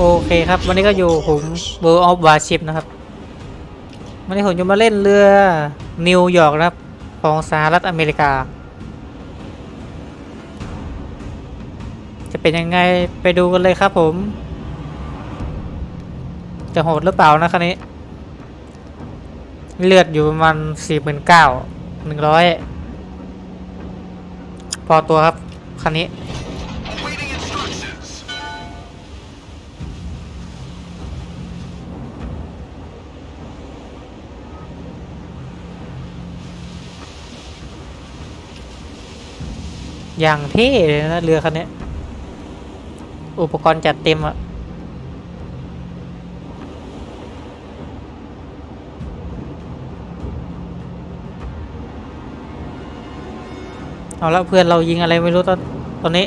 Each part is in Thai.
โอเคครับ วันนี้ก็อยู่ผม World of Warship นะครับ วันนี้ผมจะมาเล่นเรือนิวยอร์กนะครับ ของสหรัฐอเมริกา จะเป็นยังไงไปดูกันเลยครับผม จะโหดหรือเปล่านะคันนี้ เลือดอยู่ประมาณสี่หมื่นเก้าหนึ่งร้อยพอตัวครับ คันนี้ อย่างเท่เลยนะเรือคันนี้ อุปกรณ์จัดเต็มอะเอาละเพื่อนเรายิงอะไรไม่รู้ตอนตอนนี้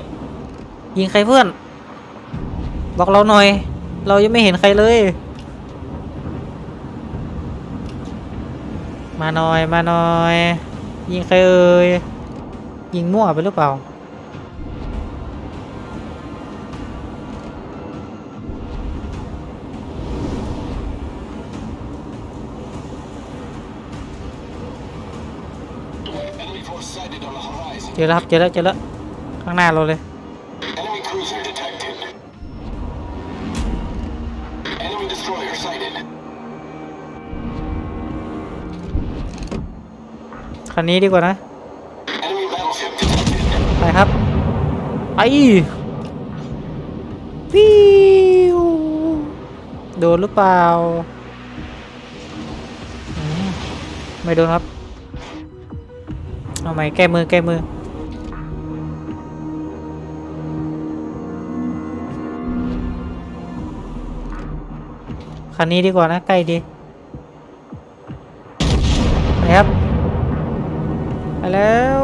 ยิงใครเพื่อน บอกเราหน่อย เรายังไม่เห็นใครเลย มาหน่อยมาหน่อย ยิงใครเอ่ย ยิงมั่วไปหรือเปล่า เจอแล้วครับเจอแล้วเจอแล้วข้างหน้าเราเลยคันนี้ดีกว่านะ ไปครับไปวิวโดนหรือเปล่า ไม่โดนครับ เอาใหมแก้มือแก้มือคันนี้ดีกว่านะใกล้ดีไปครับ ไปแล้ว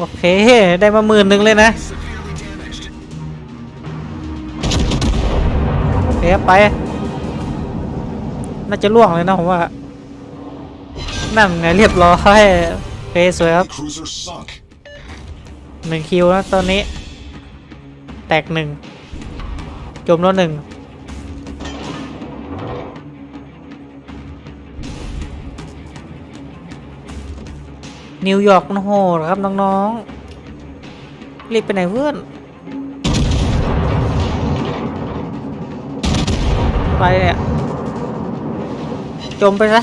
โอเค ได้มาหมื่นหนึ่งเลยนะโอเคไป น่าจะล่วงเลยนะผมว่า นั่นไงเรียบร้อยเคสวยครับหนึ่งคิวนะตอนนี้ แตกหนึ่งจมแล้วหนึ่ง นิวยอร์กมันโหดครับน้องๆรีบไปไหนเพื่อน ไปเนี่ยจมไปซะ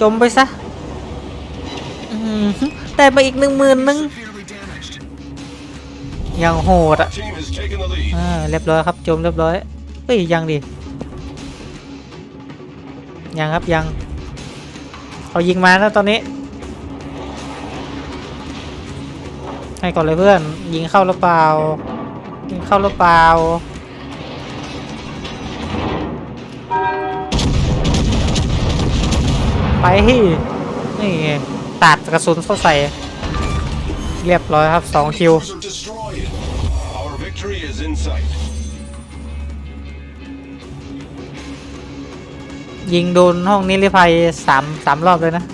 จมไปซะอื้อหือได้มาอีกหนึ่งหมื่นหนึ่งยังโหดอะอ่าเรียบร้อยครับ จมเรียบร้อยเฮ้ยยังดิ ยังครับยังเอายิงมาแล้วตอนนี้ ให้ก่อนเลยเพื่อน ยิงเข้าหรือเปล่า ยิงเข้าหรือเปล่าไปนี่ไงตัดกระสุนเข้าใส่ เรียบร้อยครับสองคิว Cruiser destroyed. Our victory is in sight. ยิงโดนห้องนิรภัยสามสามรอบเลยนะ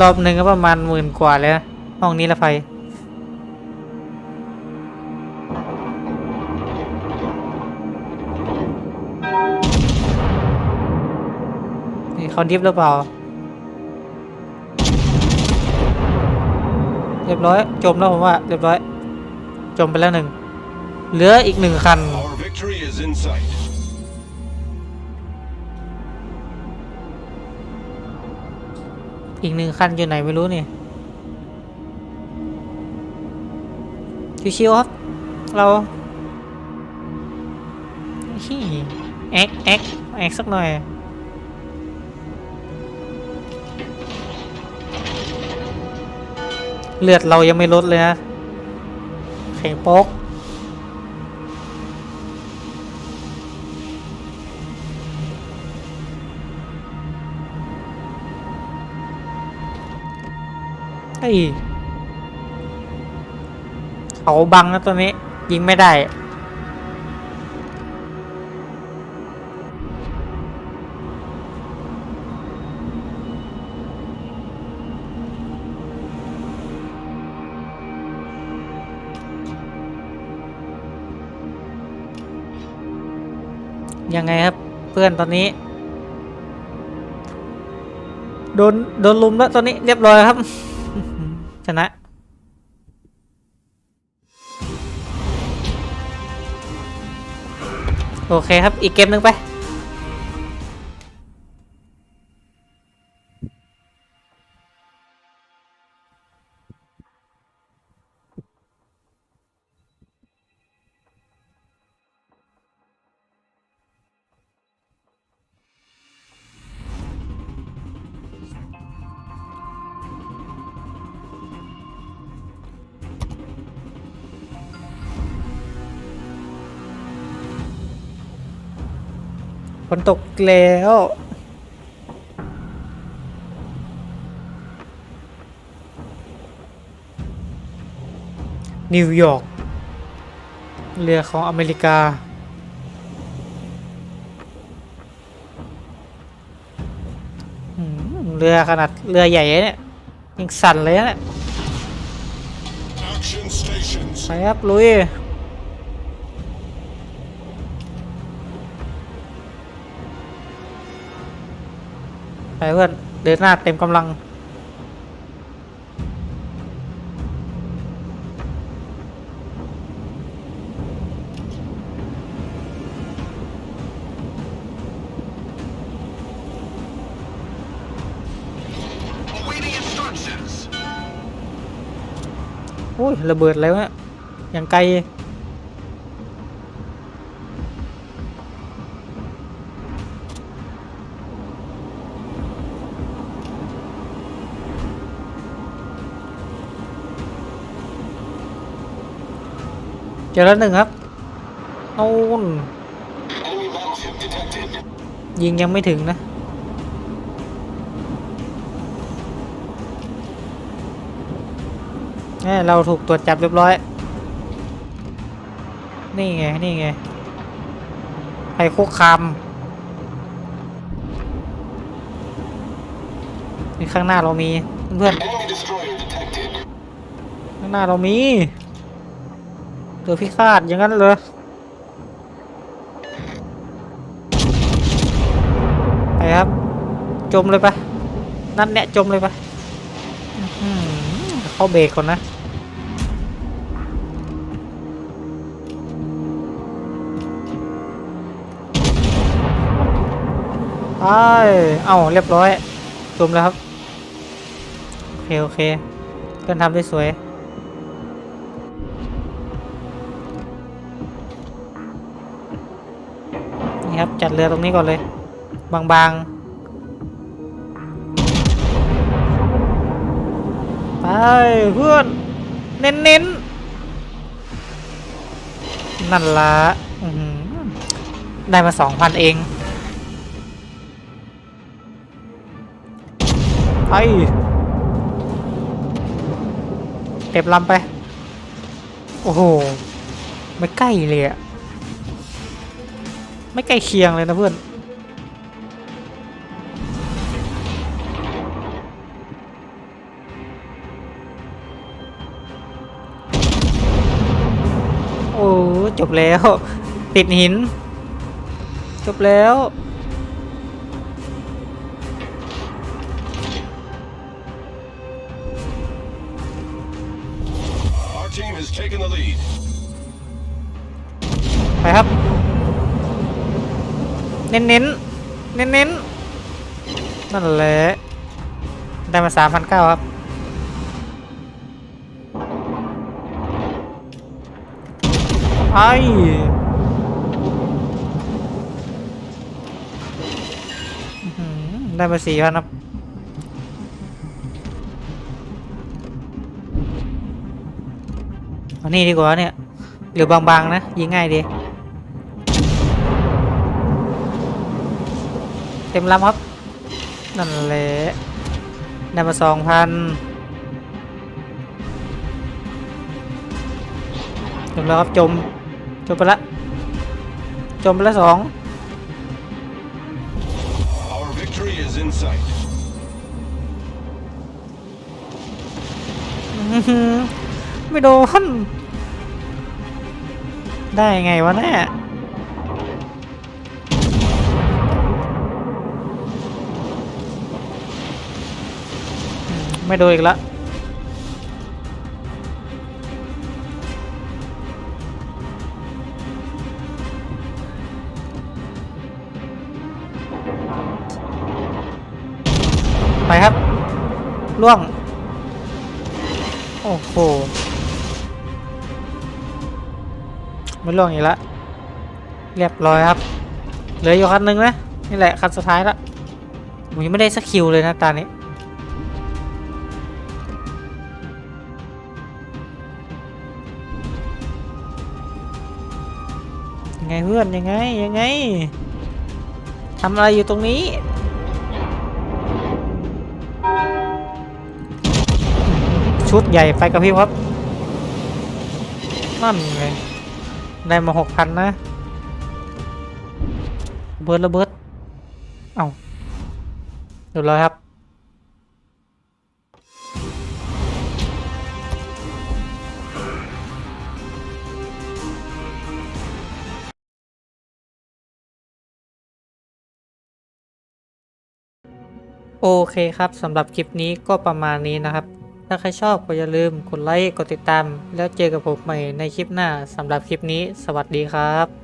รอบหนึ่งก็ประมาณหมื่นกว่าเลยนะห้องนิรภัยนี่เขาดิฟหรือเปล่า เรียบร้อย จมแล้วผมว่า เรียบร้อย จมไปแล้วหนึ่ง เหลืออีกหนึ่งคัน อีกหนึ่งคันอยู่ไหนไม่รู้นี่ชิวๆครับ เราฮิแอ็กแอ็กแอ็กสักหน่อยเลือดเรายังไม่ลดเลยนะแข็งโป๊ก เขาบังนะตัวนี้ ยิงไม่ได้ ยังไงครับเพื่อนตอนนี้ โดน โดนลุมแล้วตอนนี้เรียบร้อยครับ ชนะ โอเคครับ อีกเกมหนึ่งไป นตกแล้วนิวยอร์กเรือของอเมริกาอืมเรือขนาดเรือใหญ่เนี่ยยังสั่นเลยนะเนี่ย Action stations. ไปครับลุย ไปเพื่อนเดินหน้าเต็มกำลัง Awaiting instructions. อุ้ยระเบิดแล้วะเนี่ยอย่างไกล เจอแล้วหนึ่งครับนู่นยิงยังไม่ถึงนะแน่เราถูกตรวจจับเรียบร้อย นี่ไง นี่ไงภัยคุกคามนี่ข้างหน้าเรามีเพื่อนข้างหน้าเรามี เรือพิฆาตอย่างนั้นเลยไปครับ จมเลยปะนั่นเนี่ยจมเลยปะเข้าเบรกก่อนนะไปเอ้าเรียบร้อย จมแล้วครับ โอเค โอเคเพื่อนทำได้สวย ครับ จัดเรือตรงนี้ก่อนเลย บางๆ ไปเพื่อน เน้นๆ นั่นละได้มาสองพันเอง ไปเต็มลำไป โอ้โห ไม่ใกล้เลยอะ ไม่ใกล้เคียงเลยนะเพื่อนโอ้จบแล้ว ติดหิน จบแล้ว Our team has taken the lead. ไปครับ เน้นเน้นเน้นเน้นนั่นแหละได้มาสามพันเก้าครับ ไอ้อื้อหือได้มาสี่พันครับอานี่ดีกว่าเนี่ย หรือบางๆนะ ยิงง่ายดี เต็มลำครับ นั่นแหละได้มาสองพันจมแล้วครับจม จมไปละ จมไปละสอง Our victory is in sight. อื้อหือไม่โดนได้ไงวะเนี่ย ไม่โดนอีกละไปครับล่วง โอ้โหไม่ล่วงอีกละเรียบร้อยครับ เหลืออยู่คันหนึ่งนะ นี่แหละคันสุดท้ายละผมยังไม่ได้สักคิวเลยนะตานี้ ไงเพื่อนยังไงยังไงทำอะไรอยู่ตรงนี้ชุดใหญ่ไปกับพี่ครับนั่นไงได้มาหกพันนะเบิร์ดระเบิดเอาเรียบร้อยครับ โอเคครับสำหรับคลิปนี้ก็ประมาณนี้นะครับ ถ้าใครชอบก็อย่าลืมกดไลค์กดติดตาม แล้วเจอกับผมใหม่ในคลิปหน้าสำหรับคลิปนี้ สวัสดีครับ